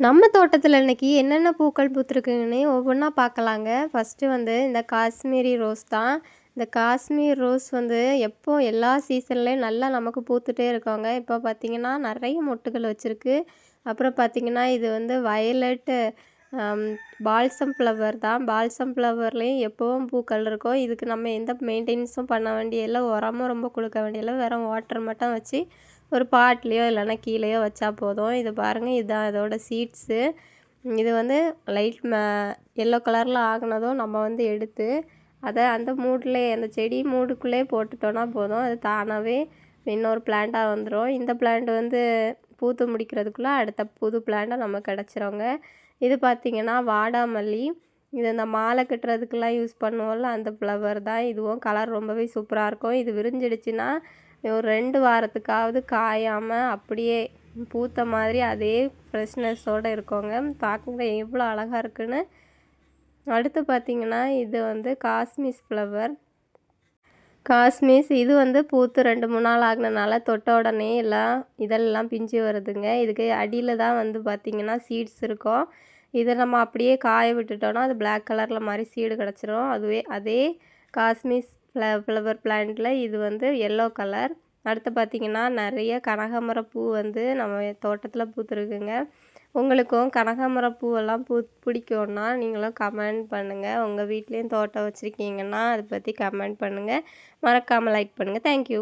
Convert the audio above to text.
நம்ம தோட்டத்தில் இன்றைக்கி என்னென்ன பூக்கள் பூத்துருக்குன்னு ஒவ்வொன்றா பார்க்கலாங்க ஃபஸ்ட்டு வந்து இந்த காஷ்மீரி ரோஸ் தான். இந்த காஷ்மீர் ரோஸ் வந்து எப்போ எல்லா சீசன்லேயும் நல்லா நமக்கு பூத்துட்டே இருக்கோங்க. இப்போ பார்த்திங்கன்னா நிறைய மொட்டுகள் வச்சுருக்கு. அப்புறம் பார்த்திங்கன்னா இது வந்து வயலட்டு பால்சம் ஃப்ளவர் தான். பால்சம் ஃப்ளவர்லேயும் எப்போவும் பூக்கள் இருக்கும். இதுக்கு நம்ம எந்த மெயின்டெனன்ஸும் பண்ண வேண்டியதில்லை. உரமும் ரொம்ப கொடுக்க வேண்டியதில்லை. வெறும் வாட்டர் மட்டும் வச்சு ஒரு பாட்லேயோ இல்லைன்னா கீழேயோ வச்சா போதும். இது பாருங்கள் இதுதான் இதோட சீட்ஸு இது வந்து லைட் ம எல்லோ கலரில் ஆகினதும் நம்ம வந்து எடுத்து அதை அந்த மூடில் அந்த செடி மூடுக்குள்ளே போட்டுட்டோன்னா போதும். அது தானாகவே இன்னொரு பிளான்ட்டாக வந்துடும் இந்த பிளான்ட் வந்து பூத்து முடிக்கிறதுக்குள்ளே அடுத்த புது பிளான்ட்டாக நம்ம கிடச்சிருங்க. இது பார்த்திங்கன்னா வாடாமல்லி. இது இந்த மாலை கட்டுறதுக்கெல்லாம் யூஸ் பண்ணுவோம்ல அந்த ஃப்ளவர் தான். இதுவும் கலர் ரொம்பவே சூப்பராக இருக்கும். இது விரிஞ்சிடுச்சுன்னா ஒரு ரெண்டு வாரத்துக்காவது காயாமல் அப்படியே பூத்த மாதிரி அதே ஃப்ரெஷ்னஸோடு இருக்கோங்க. பார்க்குற எவ்வளோ அழகாக இருக்குன்னு. அடுத்து பார்த்திங்கன்னா இது வந்து காஸ்மிஸ் ஃப்ளவர். காஷ்மீஸ் இது வந்து பூத்து ரெண்டு மூணு நாள் ஆகினனால தொட்ட உடனே எல்லாம் இதெல்லாம் பிஞ்சு வருதுங்க. இதுக்கு அடியில் தான் வந்து பார்த்திங்கன்னா சீட்ஸ் இருக்கும். இதை நம்ம அப்படியே காய விட்டுட்டோன்னா அது பிளாக் கலரில் மாதிரி சீடு கிடச்சிரும். அதுவே அதே காஷ்மீஸ் ஃப்ள ஃப்ளவர் பிளான்ட்டில் இது வந்து எல்லோ கலர் அடுத்து பார்த்திங்கன்னா நிறைய கனகாமர பூ வந்து நம்ம தோட்டத்தில் பூத்துருக்குங்க. உங்களுக்கும் கனகாமரம் பூவெல்லாம் பூ பிடிக்கும்னா நீங்களும் கமெண்ட் பண்ணுங்கள் உங்கள் வீட்லேயும் தோட்டம் வச்சுருக்கீங்கன்னா அதை பற்றி கமெண்ட் பண்ணுங்கள் மறக்காமல் லைக் பண்ணுங்கள் தேங்க்யூ